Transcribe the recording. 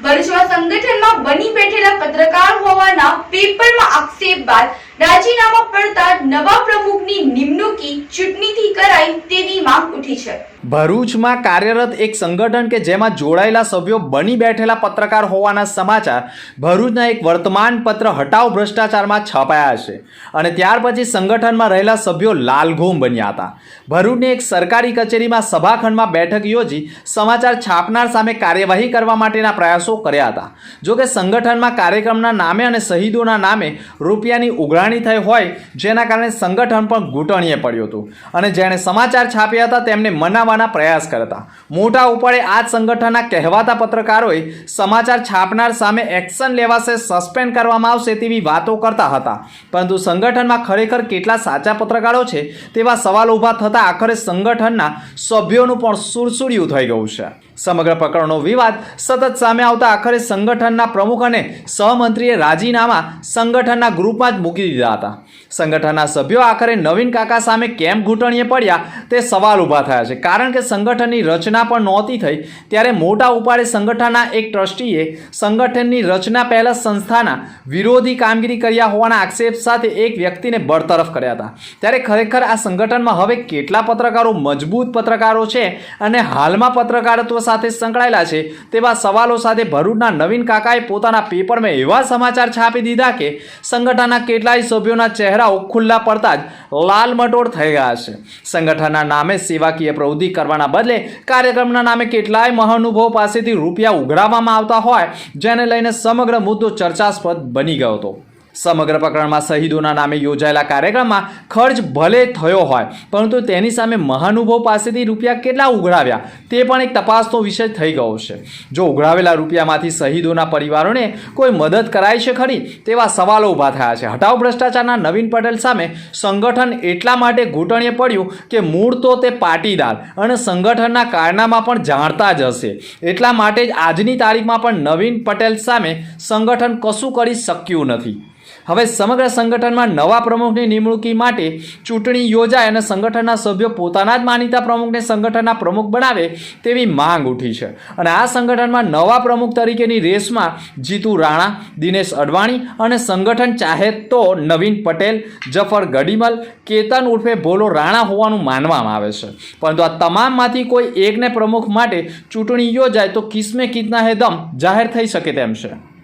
ભરૂચમાં સંગઠનમાં બની બેઠેલા પત્રકાર હોવાના પેપરમાં આક્ષેપ બાદ રાજીનામા પડતા નવા પ્રમુખની નિમણૂકી ચૂંટણીથી કરાઈ તેની માંગ ઉઠી છે. ભરૂચમાં કાર્યરત એક સંગઠન કે જેમાં જોડાયેલા સભ્યો બની બેઠેલા પત્રકાર હોવાના સમાચાર ભરૂચના એક વર્તમાન પત્ર હટાવ ભ્રષ્ટાચારમાં છપાયા છે. અને ત્યાર પછી સંગઠનમાં રહેલા સભ્યો લાલઘોમ બન્યા હતા. ભરૂચની એક સરકારી કચેરીમાં સભાખંડમાં બેઠક યોજી સમાચાર છાપનાર સામે કાર્યવાહી કરવા માટેના પ્રયાસો કર્યા હતા. જોકે સંગઠનમાં કાર્યક્રમના નામે અને શહીદોના નામે રૂપિયાની ઉઘરાણી થઈ હોય, જેના કારણે સંગઠન પણ ઘૂંટણીએ પડ્યું હતું. અને જેણે સમાચાર છાપ્યા હતા, તેમને મનાવવાના પ્રયાસ કરતા મોટા ઉપાડે આ જ સંગઠનના કહેવાતા પત્રકારોએ સમાચાર છાપનાર સામે એક્શન લેવાશે, સસ્પેન્ડ કરવામાં આવશે તેવી વાતો કરતા હતા. પરંતુ સંગઠનમાં ખરેખર કેટલા સાચા પત્રકારો છે તેવા સવાલ ઊભા થતા આખરે સંગઠનના સભ્યોનું પણ સુરસુડિયું થઈ ગયું છે. સમગ્ર પ્રકરણનો વિવાદ સતત સામે આવતા આખરે સંગઠનના પ્રમુખ અને સહમંત્રીએ રાજીનામા સંગઠનના ગ્રુપમાં જ મૂકી દીધા હતા. સંગઠનના સભ્યો આખરે નવીન કાકા સામે કેમ ઘૂંટણીએ પડ્યા તે સવાલ ઊભા થયા છે. કારણ કે સંગઠનની રચના પણ નહોતી થઈ, ત્યારે મોટા ઉપાડે સંગઠનના એક ટ્રસ્ટીએ સંગઠનની રચના પહેલાં સંસ્થાના વિરોધી કામગીરી કર્યા હોવાના આક્ષેપ સાથે એક વ્યક્તિને બરતરફ કર્યા હતા. ત્યારે ખરેખર આ સંગઠનમાં હવે કેટલા પત્રકારો મજબૂત પત્રકારો છે અને હાલમાં પત્રકારત્વ સાથે સંકળાયેલા છે. તેવા સવાલો સાથે ભરૂચના નવીન કાકાએ પોતાના પેપરમાં એવા સમાચાર છાપી દીધા કે સંગઠનના કેટલાય સભ્યોના ચહેરાઓ ખુલ્લા પડતા જ લાલ મટોળ થઈ ગયા છે. સંગઠનના નામે સેવાકીય પ્રવૃત્તિ કરવાના બદલે કાર્યક્રમના નામે કેટલાય મહાનુભાવો પાસેથી રૂપિયા ઉઘરાવવામાં આવતા હોય, જેને લઈને સમગ્ર મુદ્દો ચર્ચાસ્પદ બની ગયો હતો. સમગ્ર પ્રકરણમાં શહીદોના નામે યોજાયેલા કાર્યક્રમમાં ખર્ચ ભલે થયો હોય, પરંતુ તેની સામે મહાનુભાવ પાસેથી રૂપિયા કેટલા ઉઘરાવ્યા તે પણ એક તપાસનો વિષય થઈ ગયો છે. જો ઉઘરાવેલા રૂપિયામાંથી શહીદોના પરિવારોને કોઈ મદદ કરાય છે ખરી, તેવા સવાલો ઊભા થયા છે. હટાવ ભ્રષ્ટાચારના નવીન પટેલ સામે સંગઠન એટલા માટે ઘૂંટણીએ પડ્યું કે મૂળ તો તે પાટીદાર અને સંગઠનના કારનામાં પણ જાણતા જ હશે. એટલા માટે જ આજની તારીખમાં પણ નવીન પટેલ સામે સંગઠન કશું કરી શક્યું નથી. હવે સમગ્ર સંગઠનમાં નવા પ્રમુખની નિમણૂકી માટે ચૂંટણી યોજાય અને સંગઠનના સભ્યો પોતાના જ માનીતા પ્રમુખને સંગઠનના પ્રમુખ બનાવે તેવી માંગ ઉઠી છે. અને આ સંગઠનમાં નવા પ્રમુખ તરીકેની રેસમાં જીતુ રાણા, દિનેશ અડવાણી અને સંગઠન ચાહે તો નવીન પટેલ, જફર ગડીમલ કેતન ઉર્ફે ભોલો રાણા હોવાનું માનવામાં આવે છે. પરંતુ આ તમામમાંથી કોઈ એકને પ્રમુખ માટે ચૂંટણી યોજાય તો કિસ્મે કિતના હે દમ જાહેર થઈ શકે તેમ છે.